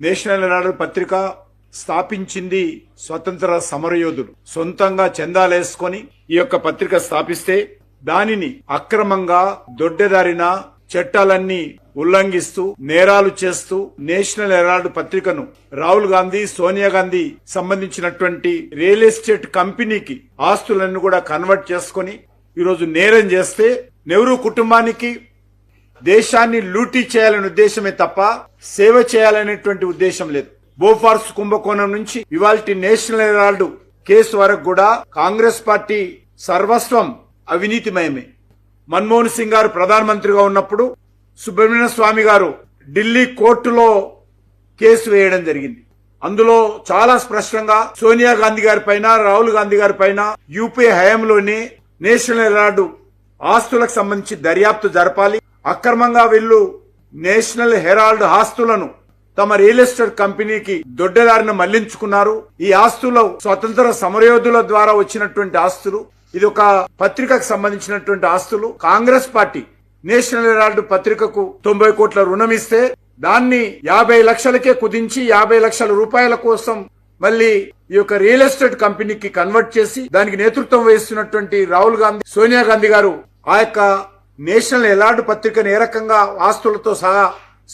National Herald పత్రిక స్థాపించింది స్వతంత్ర సమరయోధులు సొంతంగా చందాలేసుకొని ఈ యొక్క పత్రిక స్థాపిస్తే దానిని అక్రమంగా దొడ్డెదారిన చట్టాలన్నీ ఉల్లంఘిస్తూ నేరాలు చేస్తూ నేషనల్ హెరాల్డ్ పత్రికను రాహుల్ గాంధీ సోనియా గాంధీ సంబంధించినటువంటి రియల్ ఎస్టేట్ కంపెనీకి ఆస్తులను కూడా కన్వర్ట్ చేసుకొని ఈరోజు నేరం చేస్తే నెహ్రూ కుటుంబానికి దేశాన్ని లూటీ చేయాలనే ఉద్దేశమే తప్ప సేవ చేయాలనేటువంటి ఉద్దేశం లేదు. బోఫార్స్ కుంభకోణం నుంచి ఇవాల్టి నేషనల్ హెరాల్డ్ కేసు వరకు కూడా కాంగ్రెస్ పార్టీ సర్వస్వం అవినీతిమయమే. మన్మోహన్ సింగ్ గారు ప్రధానమంత్రిగా ఉన్నప్పుడు సుబ్రహ్మణ్య స్వామి గారు ఢిల్లీ కోర్టులో కేసు వేయడం జరిగింది. అందులో చాలా స్పష్టంగా సోనియా గాంధీ గారి పైన రాహుల్ గాంధీ గారి పైన యూపీఏ హయాంలోనే నేషనల్ హెరాల్డ్ ఆస్తులకు సంబంధించి దర్యాప్తు జరపాలి. అక్రమంగా వీళ్ళు. నేషనల్ హెరాల్డ్ ఆస్తులను తమ రియల్ ఎస్టేట్ కంపెనీకి దొడ్డదారిన మళ్ళించుకున్నారు. ఈ ఆస్తులు స్వతంత్ర సమరయోధుల ద్వారా వచ్చినటువంటి ఆస్తులు. ఇది ఒక పత్రికకు సంబంధించినటువంటి ఆస్తులు. కాంగ్రెస్ పార్టీ నేషనల్ హెరాల్డ్ పత్రికకు తొంభై కోట్ల రుణం ఇస్తే దాన్ని యాభై లక్షలకే కుదించి యాభై లక్షల రూపాయల కోసం మళ్ళీ ఈ యొక్క రియల్ ఎస్టేట్ కంపెనీకి కన్వర్ట్ చేసి దానికి నేతృత్వం వహిస్తున్నటువంటి రాహుల్ గాంధీ సోనియా గాంధీ గారు ఆ యొక్క నేషనల్ ఎలార్డ్ పత్రికను ఏ రకంగా ఆస్తులతో సహా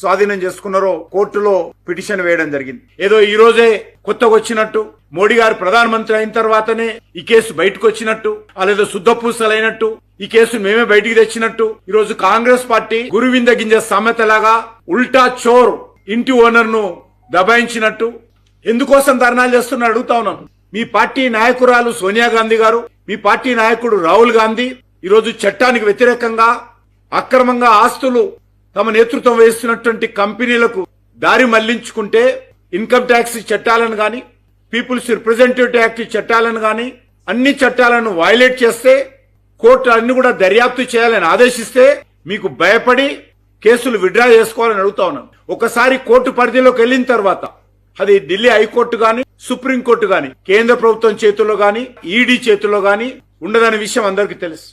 స్వాధీనం చేసుకున్నారో కోర్టులో పిటిషన్ వేయడం జరిగింది. ఏదో ఈ రోజే కొత్తగా వచ్చినట్టు మోడీ గారు ప్రధానమంత్రి అయిన తర్వాతనే ఈ కేసు బయటకు వచ్చినట్టు అదేదో శుద్ధపూసలైనట్టు ఈ కేసు మేమే బయటికి తెచ్చినట్టు ఈ రోజు కాంగ్రెస్ పార్టీ గురువింద గింజ సామెతలాగా ఉల్టా చోర్ ఇంటి ఓనర్ను దబాయించినట్టు. ఎందుకోసం ధర్నాలు చేస్తున్నా అడుగుతా ఉన్నాను. మీ పార్టీ నాయకురాలు సోనియా గాంధీ గారు మీ పార్టీ నాయకుడు రాహుల్ గాంధీ ఈరోజు చట్టానికి వ్యతిరేకంగా అక్రమంగా ఆస్తులు తమ నేతృత్వం వహిస్తున్నటువంటి కంపెనీలకు దారి మళ్ళించుకుంటే ఇన్కమ్ ట్యాక్స్ చట్టాలను గాని పీపుల్స్ రిప్రజెంటేటివ్ యాక్ట్ చట్టాలను గాని అన్ని చట్టాలను వైలేట్ చేస్తే కోర్టు అన్ని కూడా దర్యాప్తు చేయాలని ఆదేశిస్తే మీకు భయపడి కేసులు విడ్రా చేసుకోవాలని అడుగుతా ఉన్నాను. ఒకసారి కోర్టు పరిధిలోకి వెళ్ళిన తర్వాత అది ఢిల్లీ హైకోర్టు గాని సుప్రీంకోర్టు గాని కేంద్ర ప్రభుత్వం చేతుల్లో గాని ఈడీ చేతుల్లో గాని ఉండదనే విషయం అందరికీ తెలుసు.